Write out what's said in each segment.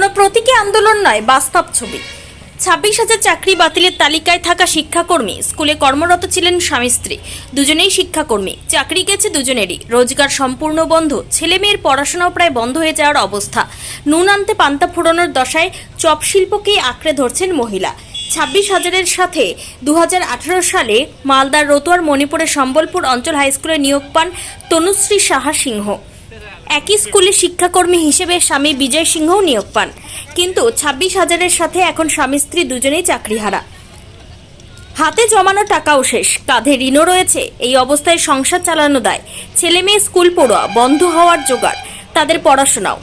কোনো প্রতীকী আন্দোলন নয়, বাস্তব ছবি। ছাব্বিশ হাজার চাকরি বাতিলের তালিকায় থাকা শিক্ষাকর্মী, স্কুলে কর্মরত ছিলেন স্বামী স্ত্রী, দুজনেই শিক্ষাকর্মী। চাকরি গেছে দুজনেরই, রোজগার সম্পূর্ণ বন্ধ ছেলে মেয়ের পড়াশোনাও প্রায় বন্ধ হয়ে যাওয়ার অবস্থা। নুন আনতে পান্তা ফোড়ানোর দশায় চপ শিল্পকেই আঁকড়ে ধরছেন মহিলা। ছাব্বিশ হাজারের সাথে দু হাজার আঠারো সালে মালদার রতুয়ার মণিপুরের সম্বলপুর অঞ্চল হাইস্কুলে নিয়োগ পান তনুশ্রী সাহা সিংহ। একই স্কুলে শিক্ষাকর্মী হিসেবে স্বামী বিজয় সিংহও নিয়োগ পান। কিন্তু ছাব্বিশ হাজারের সাথে এখন স্বামী স্ত্রী দুজনেই চাকরি হারা হাতে জমানো টাকাও শেষ। কাঁধে ঋণও রয়েছে। এই অবস্থায় সংসার চালানো দায়। ছেলে মেয়ে স্কুল পড়ুয়া, বন্ধ হওয়ার জোগাড়। তাদের পড়াশোনাও।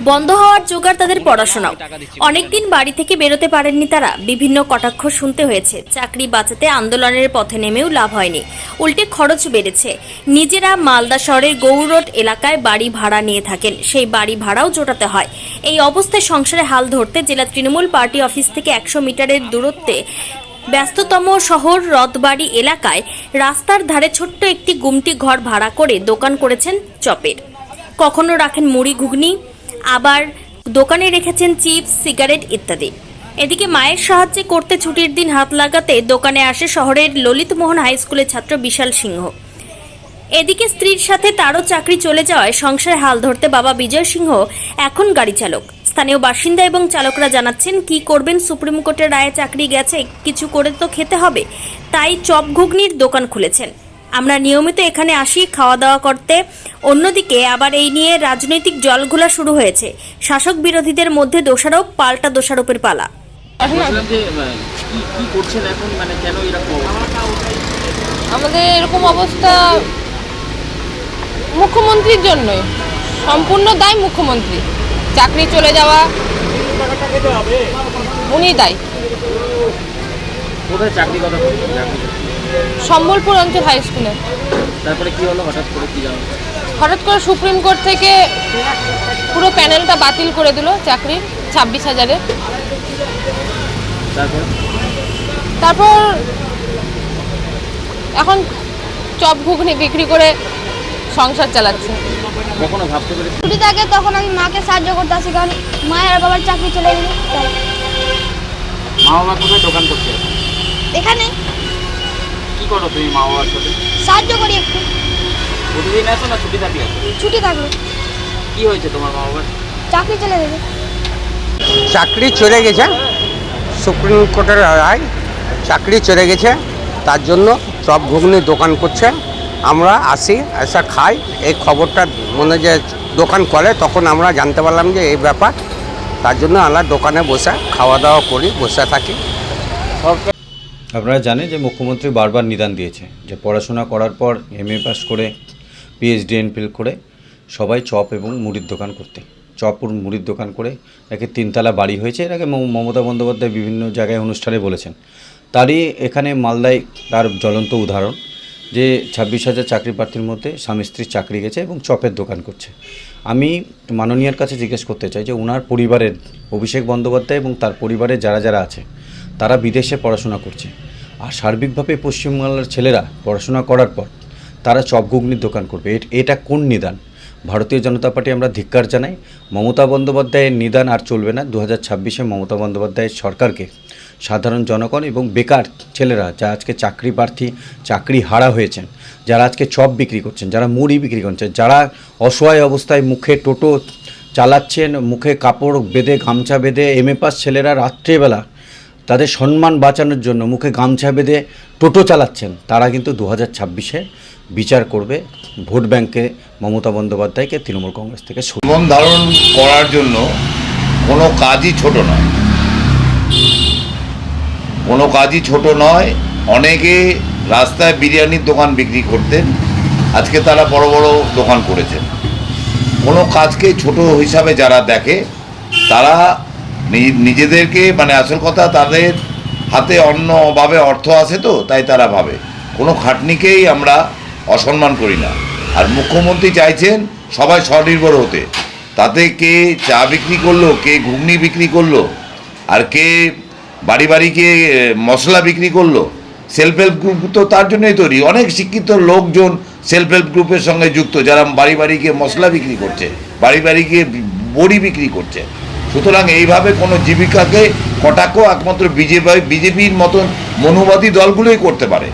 বন্ধ হওয়ার জোগাড় তাদের পড়াশোনাও। অনেকদিন বাড়ি থেকে বেরোতে পারেননি তারা। বিভিন্ন কটাক্ষ শুনতে হয়েছে। চাকরি বাঁচাতে আন্দোলনের পথে নেমেও লাভ হয়নি। উল্টে খরচ বেড়েছে। নিজেরা মালদা শহরের গৌরোড এলাকায় বাড়ি ভাড়া নিয়ে থাকেন। সেই বাড়ি ভাড়াও জোটাতে হয়। এই অবস্থায় সংসারে হাল ধরতে জেলা তৃণমূল পার্টি অফিস থেকে একশো মিটারের দূরত্বে ব্যস্ততম শহর রথবাড়ি এলাকায় রাস্তার ধারে ছোট্ট একটি গুমটি ঘর ভাড়া করে দোকান করেছেন চপের। কখনো রাখেন মুড়ি ঘুগনি আবার দোকানে রেখেছেন চিপস, সিগারেট ইত্যাদি। এদিকে মায়ের সাহায্যে করতে ছুটির দিন হাত লাগাতে দোকানে আসে শহরের ললিতমোহন হাই স্কুলের ছাত্র বিশাল সিংহ। এদিকে স্ত্রীর সাথে তারও চাকরি চলে যাওয়ায় সংসারে হাল ধরতে বাবা বিজয় সিংহ এখন গাড়ি চালক। স্থানীয় বাসিন্দা এবং চালকরা জানাচ্ছেন, কি করবেন? সুপ্রিম কোর্টের রায়ে চাকরি গেছে, কিছু করে তো খেতে হবে। তাই চপ ঘুগনির দোকান খুলেছেন। আমরা নিয়মিত এখানে আসি খাওয়া দাওয়া করতে। অন্যদিকে আবার এই নিয়ে রাজনৈতিক জলঘোলা শুরু হয়েছে। শাসক বিরোধীদের মধ্যে দোষারোপ পাল্টা দোষারোপের পালা। মানে কেন এরকম? অবস্থা? আমাদের এরকম অবস্থা মুখ্যমন্ত্রীর জন্যই। সম্পূর্ণ দায় মুখ্যমন্ত্রী। চাকরি চলে যাওয়া উনি দায়। কোথায় চাকরি কথা? সম্বলপুর অঞ্চল হাই স্কুলে তারপরে কি হলো? হঠাৎ করে কি জানো? হঠাৎ করে সুপ্রিম কোর্ট থেকে পুরো প্যানেলটা বাতিল করে দিল চাকরি ছাব্বিশ হাজারে। তারপর? এখন চপ ঘুগনি বিক্রি করে সংসার চালাচ্ছে। কখনো ভাবতে পেরেছি ছুটি থাকে তখন আমি মাকে সাহায্য করতে আসি কারণ মায়ের আর বাবার চাকরি চলে গেল। মা বাবা কোথায়? দোকান করছে এখন? কি করো তুমি মা বাবার সাথে? সাহায্য করি একটু। প্রতিদিন আসো না? ছুটি থাকলে ছুটি থাকলে। কি হয়েছে তোমার মা বাবার? চাকরি চলে গেলে চাকরি চলে গেছে। সুপ্রিম কোর্টের রায়। চাকরি চলে গেছে। তার জন্য চপ ঘুগনি দোকান করছে। আমরা আসি এসে খাই। এই খবরটা মনে যে দোকান করে তখন আমরা জানতে পারলাম যে এই ব্যাপার। তার জন্য আমরা দোকানে বসে খাওয়া দাওয়া করি বসে থাকি। আপনারা জানেন যে মুখ্যমন্ত্রী বারবার নিদান দিয়েছে, যে পড়াশোনা করার পর এম এ পাস করে পিএইচডি এনফিল করে সবাই চপ এবং মুড়ির দোকান করতে। চপ ও মুড়ির দোকান করে একে তিনতলা বাড়ি হয়েছে। এর আগে মমতা বন্দ্যোপাধ্যায় বিভিন্ন জায়গায় অনুষ্ঠানে বলেছেন। তারই এখানে মালদায় তার জ্বলন্ত উদাহরণ, যে ছাব্বিশ হাজার চাকরি প্রার্থীর মধ্যে স্বামী স্ত্রীর চাকরি গেছে এবং চপের দোকান করছে। আমি মাননীয়ার কাছে জিজ্ঞেস করতে চাই যে ওনার পরিবারের অভিষেক বন্দ্যোপাধ্যায় এবং তার পরিবারের যারা যারা আছে তারা বিদেশে পড়াশোনা করছে। আর সার্বিকভাবে পশ্চিমবাংলার ছেলেরা পড়াশোনা করার পর তারা চপ ঘুগনির দোকান করবে। এটা কোন নিদান? ভারতীয় জনতা পার্টি আমরা ধিক্কার জানাই। মমতা বন্দ্যোপাধ্যায়ের নিদান আর চলবে না। দু হাজার ছাব্বিশে মমতা বন্দ্যোপাধ্যায়ের সরকারকে সাধারণ জনগণ এবং বেকার ছেলেরা, যা আজকে চাকরি প্রার্থী, চাকরি হারা হয়েছেন, যারা আজকে চপ বিক্রি করছেন, যারা মুড়ি বিক্রি করছেন, যারা অসহায় অবস্থায় মুখে টোটো চালাচ্ছেন, মুখে কাপড় বেঁধে, গামছা বেঁধে, এম এ পাস ছেলেরা রাত্রেবেলা তাদের সম্মান বাঁচানোর জন্য মুখে গামছা বেঁধে টোটো চালাচ্ছেন। তারা কিন্তু দু হাজার ছাব্বিশে বিচার করবে ভোট ব্যাংকে মমতা বন্দ্যোপাধ্যায়কে তৃণমূল কংগ্রেস থেকে জীবন ধারণ করার জন্য কোনো কাজই ছোট নয়। কোনো কাজই ছোট নয়। অনেকে রাস্তায় বিরিয়ানির দোকান বিক্রি করতেন। আজকে তারা বড় বড় দোকান করেছেন। কোনো কাজকে ছোট হিসাবে যারা দেখে, তারা নিজেদেরকে মানে আসল কথা, তাদের হাতে অন্যভাবে অর্থ আসে তো, তাই তারা ভাবে। কোনো খাটনিকেই আমরা অসম্মান করি না। আর মুখ্যমন্ত্রী চাইছেন সবাই স্বনির্ভর হতে। তাতে কে চা বিক্রি করল, কে ঘুগনি বিক্রি করল, আর কে বাড়ি বাড়ি কে মশলা বিক্রি করল সেলফ হেল্প গ্রুপ তো তার জন্যই তৈরি। অনেক শিক্ষিত লোকজন সেলফ হেল্প গ্রুপের সঙ্গে যুক্ত, যারা বাড়ি বাড়ি গিয়ে মশলা বিক্রি করছে, বাড়ি বাড়ি গিয়ে বড়ি বিক্রি করছে। সুতরাং এইভাবে কোনো জীবিকাকে কটাক্ষ একমাত্র বিজেপি বিজেপির মতন মনুবাদী দলগুলোই করতে পারে।